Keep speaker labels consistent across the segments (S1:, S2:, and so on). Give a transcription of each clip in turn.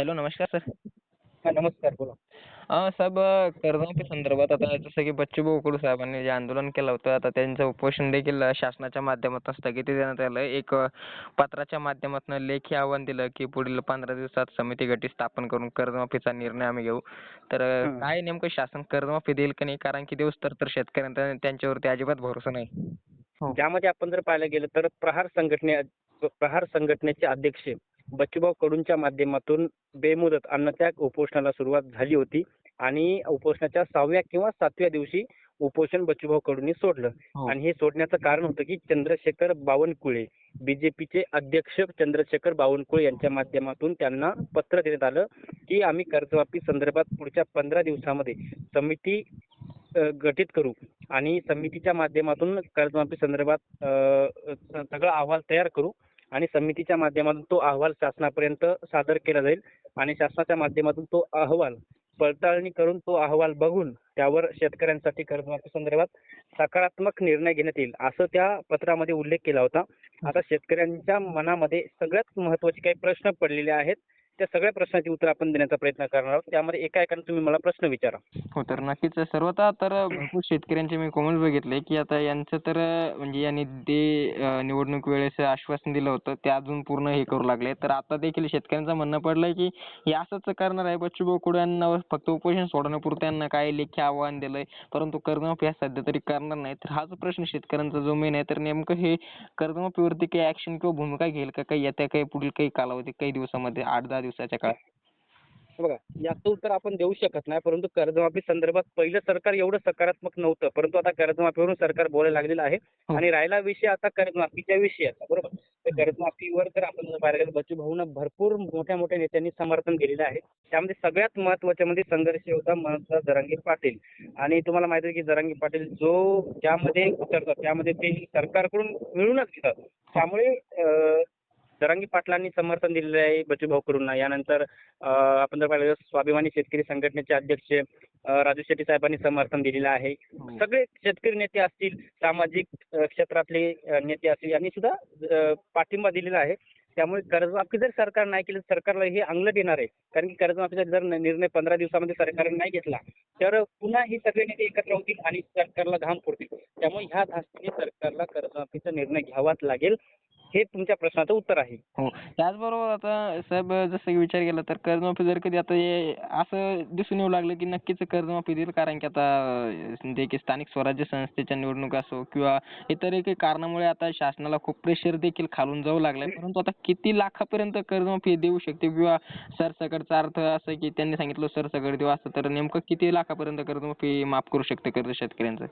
S1: Hello नमस्कार sir.
S2: हा नमस्कार बोला.
S1: अं, साहेब कर्जमाफी संदर्भात आता जसं की बच्चूभाऊ कडू साहेबांनी जे आंदोलन केलं होतं आता त्यांचं उपोषण देखील शासनाच्या माध्यमातून स्थगिती देण्यात आलं एक अं, पत्राच्या माध्यमातून लेखी आव्हान दिलं की पुढील पंधरा दिवसात समिती गटी स्थापन करून कर्जमाफीचा निर्णय आम्ही घेऊ. तर अं,
S2: हं.
S1: काय नेमकं शासन कर्जमाफी देईल का नाही? कारण की देऊस तर तर शेतकऱ्यांचा त्यांच्यावरती अजिबात भरोसा नाही. हो.
S2: ज्यामध्ये आपण जर पाहायला गेलं तर प्रहार संघटने प्रहार संघटनेचे अध्यक्ष बच्चूभाऊ कडूंच्या माध्यमातून बेमुदत अन्नत्याग उपोषणाला सुरुवात झाली होती आणि उपोषणाच्या सहाव्या किंवा सातव्या दिवशी उपोषण बच्चूभाऊ कडूंनी सोडलं
S1: हो.
S2: आणि हे सोडण्याचं कारण होतं की चंद्रशेखर बावनकुळे बीजेपीचे अध्यक्ष चंद्रशेखर बावनकुळे यांच्या माध्यमातून त्यांना पत्र देण्यात आलं की आम्ही कर्जमाफी संदर्भात पुढच्या पंधरा दिवसामध्ये समिती गठीत करू आणि समितीच्या माध्यमातून कर्जमाफी संदर्भात सगळा अहवाल तयार करू आणि समितीच्या माध्यमातून तो अहवाल शासनापर्यंत सादर केला जाईल. आणि शासनाच्या माध्यमातून तो अहवाल पडताळणी करून तो अहवाल बघून त्यावर शेतकऱ्यांसाठी कर्जमाफी संदर्भात सकारात्मक निर्णय घेण्यात येईल असं त्या पत्रामध्ये उल्लेख केला होता. आता शेतकऱ्यांच्या मनामध्ये सगळ्यात महत्त्वाचे काही प्रश्न पडलेले आहेत. त्या सगळ्या प्रश्नांची उत्तर आपण देण्याचा प्रयत्न करणार आहोत. त्यामध्ये एका एकाने तुम्ही मला प्रश्न विचारा.
S1: हो तर नक्कीच. सर्वतः तर भरपूर शेतकऱ्यांचे मी कॉमेंट बघितले की आता यांचं तर म्हणजे यांनी ते निवडणूक वेळेस आश्वासन दिलं होतं ते अजून पूर्ण हे करू लागले. तर आता देखील शेतकऱ्यांचं म्हणणं पडलंय की हे असंच करणार आहे. बच्चूभाऊ कडू यांना फक्त उपोषण सोडण्यापुरतं यांना काय लेखी आव्हान दिलंय. परंतु कर्जमाफी हा सध्या तरी करणार नाही. तर हाच प्रश्न शेतकऱ्यांचा जो मेन आहे तर नेमकं हे कर्जमाफीवरती काही ऍक्शन किंवा भूमिका घेईल का? काही येत्या काही पुढील काही कालावधी काही दिवसामध्ये आठ दहा दिवस दिवसाच्या काळात.
S2: हे बघा याचं उत्तर आपण देऊ शकत नाही परंतु कर्जमाफी संदर्भात पहिलं सरकार एवढं सकारात्मक नव्हतं परंतु आता कर्जमाफीवरून सरकार बोलायला लागलेलं आहे.
S1: हो.
S2: आणि राहिला विषय आता कर्जमाफीच्या विषयाचा बरोबर? तर कर्जमाफीवर तर आपण गेलं बच्चू भाऊनं भरपूर मोठ्या मोठ्या नेत्यांनी समर्थन दिलेलं आहे. त्यामध्ये सगळ्यात महत्त्वाच्या मध्ये संघर्ष होता मनोजदार जरांगे पाटील. आणि तुम्हाला माहिती आहे की जरांगे पाटील जो ज्यामध्ये उतरतात त्यामध्ये ते सरकारकडून मिळूनच घेतात. त्यामुळे अं, जरांगी पाटलांनी समर्थन दिलेलं आहे बच्चूभाऊ कडूंना यानंतर आपण जर पाहिलं स्वाभिमानी शेतकरी संघटनेचे अध्यक्ष राजू शेट्टी साहेबांनी समर्थन दिलेलं आहे. सगळे शेतकरी नेते असतील सामाजिक क्षेत्रातले नेते असतील यांनी सुद्धा पाठिंबा दिलेला आहे. त्यामुळे कर्जमाफी जर सरकार नाही केलं सरकारला हे अंगलट येणार आहे. कारण की कर्जमाफीचा जर निर्णय पंधरा दिवसामध्ये सरकारने नाही घेतला तर पुन्हा हे सगळे नेते एकत्र होतील आणि सरकारला घाम फोडतील त्यामुळे ह्या धास्तीने सरकारला कर्जमाफीचा निर्णय घ्यावाच लागेल. हे तुमच्या प्रश्नाचं उत्तर आहे.
S1: हो. त्याचबरोबर आता साहेब जसं विचार केला तर कर्जमाफी जर कधी आता हे असं दिसून येऊ लागलं की नक्कीच कर्जमाफी देईल कारण की आता अं, जे की स्थानिक स्वराज्य संस्थेच्या निवडणूक असो किंवा इतर काही कारणामुळे आता शासनाला खूप प्रेशर देखील खालून जाऊ लागलंय. परंतु आता किती लाखापर्यंत कर्जमाफी देऊ शकते? किंवा सरसकटचा अर्थ असं की त्यांनी सांगितलं सरसकट देऊ असं तर नेमकं किती लाखापर्यंत कर्जमाफी माफ करू शकते कर्ज शेतकऱ्यांचं?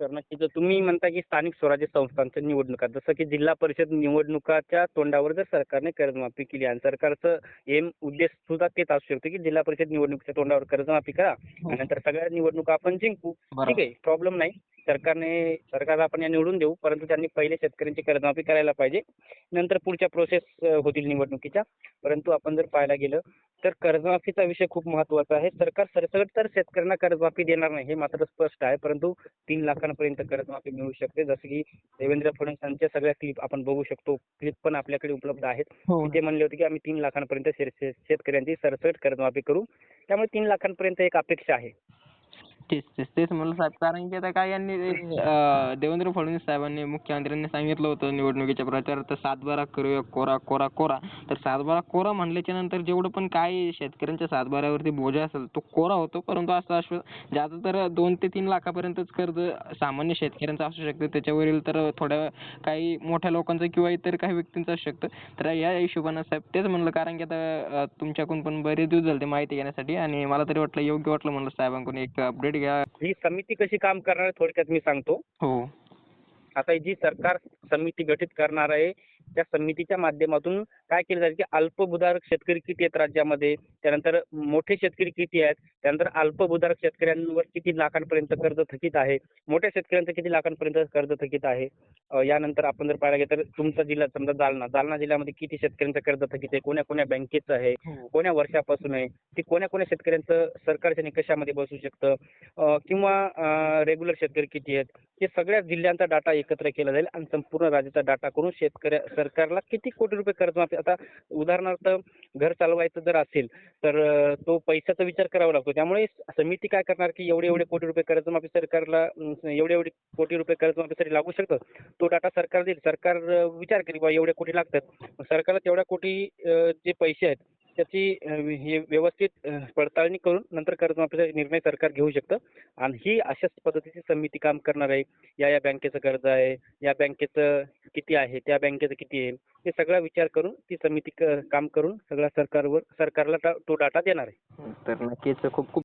S2: तर नक्कीच जर तुम्ही म्हणता की स्थानिक स्वराज्य संस्थांच्या निवडणुका जसं की जिल्हा परिषद निवडणुकाच्या तोंडावर जर सरकारने कर्जमाफी केली आणि सरकारचं एम उद्देश सुद्धा तेच असू शकतो की जिल्हा परिषद निवडणुकीच्या तोंडावर कर्जमाफी करा आणि नंतर सगळ्या निवडणुका आपण जिंकू. ठीक आहे प्रॉब्लेम नाही. सरकारने सरकारला आपण या निवडून देऊ परंतु त्यांनी पहिले शेतकऱ्यांची कर्जमाफी करायला पाहिजे. नंतर पुढच्या प्रोसेस होतील निवडणुकीच्या. परंतु आपण जर पाहायला गेलं तर कर्जमाफीचा विषय खूप महत्त्वाचा आहे. सरकार सरसकट तर शेतकऱ्यांना कर्जमाफी देणार नाही हे मात्र स्पष्ट आहे. परंतु तीन लाखांपर्यंत कर्जमाफी मिळू शकते. जसं की देवेंद्र फडणवीस यांच्या सगळ्या क्लिप आपण बघू शकतो. क्लिप पण आपल्याकडे उपलब्ध आहेत.
S1: हो.
S2: ते म्हणले होते की आम्ही तीन लाखांपर्यंत शेत- शेत- शेतकऱ्यांची सरसकट कर्जमाफी करू. त्यामुळे तीन लाखांपर्यंत एक अपेक्षा आहे.
S1: तेच तेच तेच म्हणलं साहेब. कारण की आता काय यांनी अं, देवेंद्र फडणवीस साहेबांनी मुख्यमंत्र्यांनी सांगितलं होतं निवडणुकीच्या प्रचारात सातबारा करूया कोरा कोरा कोरा. तर सातबारा कोरा म्हणल्याच्या नंतर जेवढं पण काय शेतकऱ्यांच्या सातबाऱ्यावरती बोजा असेल तो कोरा होतो. परंतु असं असं ज्याचं तर दोन ते तीन लाखापर्यंतच कर्ज सामान्य शेतकऱ्यांचं असू शकतं. त्याच्यावरील तर थोड्या काही मोठ्या लोकांचं किंवा इतर काही व्यक्तींचं असू शकतं. तर या हिशोबानं साहेब तेच म्हणलं. कारण की आता तुमच्याकडून पण बरेच दिवस झाले ते माहिती घेण्यासाठी आणि मला तरी वाटलं योग्य वाटलं म्हणलं साहेबांकडून एक अपडेट घ्या.
S2: ही समिती कशी काम करणार आहे थोडक्यात मी सांगतो.
S1: हो.
S2: आता ही जी सरकार समिती गठीत करणार आहे त्या समितीच्या माध्यमातून काय केलं जाईल की अल्पभूधारक शेतकरी किती आहेत राज्यामध्ये? त्यानंतर मोठे शेतकरी किती आहेत? त्यानंतर अल्पभूधारक शेतकऱ्यांवर किती लाखांपर्यंत कर्ज थकीत आहे? मोठ्या शेतकऱ्यांचं किती लाखांपर्यंत कर्ज थकीत आहे? यानंतर आपण जर पाहायला गेलं तर तुमचा जिल्हा समजा जालना. जालना जिल्ह्यामध्ये किती शेतकऱ्यांचं कर्ज थकीत आहे? कोण्या कोण्या बँकेचं आहे? कोण्या वर्षापासून आहे? ते कोण्या कोण्या शेतकऱ्यांचं सरकारच्या निकषामध्ये बसू शकतं? किंवा रेग्युलर शेतकरी किती आहेत? हे सगळ्या जिल्ह्यांचा डाटा एकत्र केला जाईल आणि संपूर्ण राज्याचा डाटा करून शेतकऱ्या सरकारला किती कोटी रुपये कर्जमाफी आता उदाहरणार्थ घर चालवायचं जर असेल तर तो पैशाचा विचार करावा लागतो. त्यामुळे समिती काय करणार की एवढे एवढे कोटी रुपये कर्जमाफी सरकारला एवढे एवढे कोटी रुपये कर्जमाफीसाठी लागू शकतं? तो डाटा सरकार देईल. सरकार विचार करेल बा एवढे कोटी लागतात. सरकारला तेवढ्या कोटी जे पैसे आहेत त्याची हे व्यवस्थित पडताळणी करून नंतर कर्जमाफीचा निर्णय सरकार घेऊ शकतं. आणि ही अशाच पद्धतीची समिती काम करणार आहे. या या बँकेचं कर्ज आहे या बँकेचं किती आहे त्या बँकेचं किती आहे हे सगळा विचार करून ती समिती काम करून सगळ्या सरकारवर सरकारला तो डाटा देणार आहे.
S1: तर नक्कीच खूप खूप